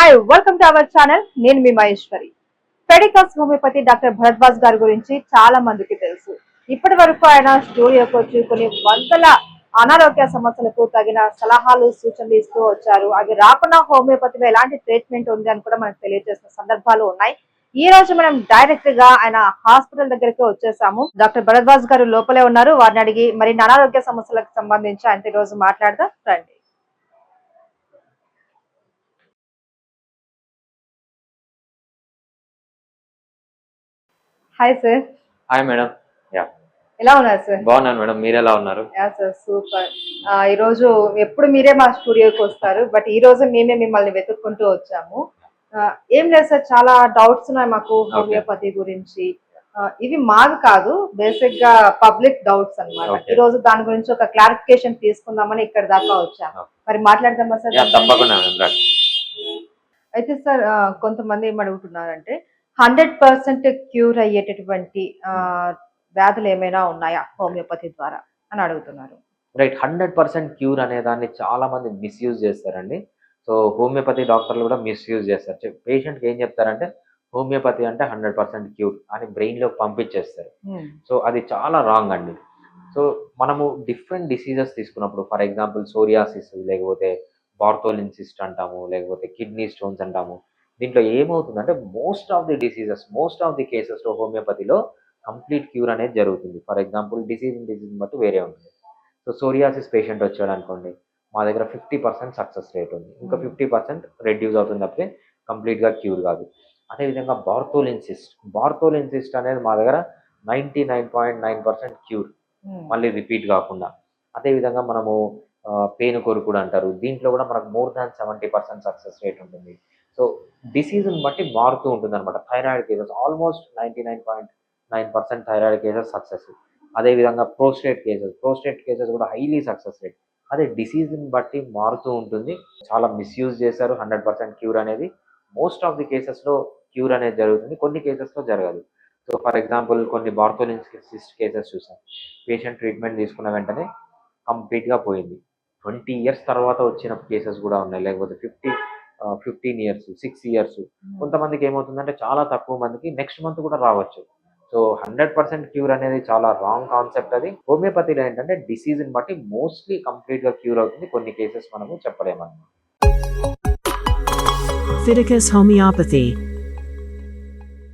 Hi welcome to our channel నేను మీ మహేశ్వరి. ఫెడికస్ హోమియోపతి డాక్టర్ భరద్వాజ్ గారి గురించి చాలా మందికి తెలుసు. ఇప్పటి వరకు ఆయన స్టూడియోకి వచ్చి కొన్ని వందల అనారోగ్య సమస్యలకు తగిన సలహాలు సూచనలు ఇస్తూ వచ్చారు. అవి రాకుండా హోమియోపతిలో ఎలాంటి ట్రీట్మెంట్ ఉంది అని కూడా మనకు తెలియజేసిన సందర్భాలు ఉన్నాయి. ఈ రోజు మనం డైరెక్ట్గా ఆయన హాస్పిటల్ దగ్గరికి వచ్చేసాము. డాక్టర్ భరద్వాజ్ గారు లోపలే ఉన్నారు. వారిని అడిగి మరి అనారోగ్య సమస్యలకు సంబంధించి ఆయన ఈ రోజు మాట్లాడదాం. రండి. Hi sir hi madam ya ఎలా ఉన్నారు సార్ బాగున్నాను మేడం మీరు ఎలా ఉన్నారు? యా సార్ సూపర్ ఈ రోజు ఎప్పుడు మీరే మా స్టూడియోకి వస్తారు బట్ ఈ రోజు మేమే మిమ్మల్ని వెతుక్కుంటూ వచ్చాము. ఏం లేదు సార్ చాలా డౌట్స్ ఉన్నాయి మాకు హోమియోపతి గురించి. ఇవి మావి కాదు బేసిక్గా పబ్లిక్ డౌట్స్ అన్నమాట. Okay. ఈ రోజు దాని గురించి ఒక క్లారిఫికేషన్ తీసుకుందామని ఇక్కడ దాకా వచ్చాము. మరి మాట్లాడదామా సార్ తప్పకుండా అయితే సార్ కొంతమంది ఏం అడుగుతున్నారంటే హండ్రెడ్ పర్సెంట్ క్యూర్ అయ్యేటటువంటి వ్యాధులు ఏమైనా ఉన్నాయా హోమియోపతి ద్వారా అని అడుగుతున్నారు. రైట్ హండ్రెడ్ పర్సెంట్ క్యూర్ అనే దాన్ని చాలా మంది మిస్యూజ్ చేస్తారండి. సో హోమియోపతి డాక్టర్లు కూడా మిస్యూజ్ చేస్తారు. పేషెంట్కి ఏం చెప్తారంటే హోమియోపతి అంటే హండ్రెడ్ పర్సెంట్ క్యూర్ అని బ్రెయిన్లో పంపించేస్తారు. సో అది చాలా రాంగ్ అండి. సో మనము డిఫరెంట్ డిసీజెస్ తీసుకున్నప్పుడు ఫర్ ఎగ్జాంపుల్ సోరియాసిస్ లేకపోతే బార్థోలిన్సిస్ట్ అంటాము లేకపోతే కిడ్నీ స్టోన్స్ అంటాము దీంట్లో ఏమవుతుందంటే most of the diseases most of the కేసెస్లో హోమియోపతిలో కంప్లీట్ క్యూర్ అనేది జరుగుతుంది. ఫర్ ఎగ్జాంపుల్ డిసీజ్ డిసీజ్ బట్టి వేరే ఉంటుంది. సో సోరియాసిస్ పేషెంట్ వచ్చాడు అనుకోండి మా దగ్గర ఫిఫ్టీ పర్సెంట్ సక్సెస్ రేట్ ఉంది. ఇంకా ఫిఫ్టీ పర్సెంట్ రెడ్యూస్ అవుతుంది తప్పితే కంప్లీట్గా క్యూర్ కాదు. అదేవిధంగా బార్థోలిన్సిస్ట్ బార్థోలిన్సిస్ట్ అనేది మా దగ్గర ninety nine point nine percent cure మళ్ళీ రిపీట్ కాకుండా. అదేవిధంగా మనము పెయిన్ కొరుకుడు అంటారు. దీంట్లో కూడా మనకు more than seventy percent success rate ఉంటుంది. సో డిసీజ్ని బట్టి మారుతూ ఉంటుంది అనమాట thyroid cases almost ninety nine point nine percent thyroid cases success అదేవిధంగా ప్రోస్టేట్ కేసెస్ ప్రోస్టేట్ కేసెస్ కూడా హైలీ సక్సెస్ రేట్ అదే డిసీజ్ని బట్టి మారుతూ ఉంటుంది. చాలా మిస్యూజ్ చేశారు హండ్రెడ్ పర్సెంట్ క్యూర్ అనేది. మోస్ట్ ఆఫ్ ది కేసెస్లో క్యూర్ అనేది జరుగుతుంది. కొన్ని కేసెస్లో జరగదు. సో ఫర్ ఎగ్జాంపుల్ కొన్ని బార్థోలిన్సిస్ట్ కేసెస్ చూసాం. పేషెంట్ ట్రీట్మెంట్ తీసుకున్న వెంటనే కంప్లీట్గా పోయింది. ట్వంటీ ఇయర్స్ తర్వాత వచ్చిన కేసెస్ కూడా ఉన్నాయి. లేకపోతే fifty fifteen years six years కొంతమందికి ఏమవుతుందంటే చాలా తక్కువ మందికి నెక్స్ట్ మంత్ కూడా రావచ్చు. సో హండ్రెడ్ పర్సెంట్ క్యూర్ అనేది చాలా రాంగ్ కాన్సెప్ట్ అది. హోమియోపతిలో ఏంటంటే డిసీజ్ని బట్టి మోస్ట్లీ కంప్లీట్గా క్యూర్ అవుతుంది. కొన్ని కేసెస్ మనము చెప్పలేమన్నమాట Fiticus Homeopathy.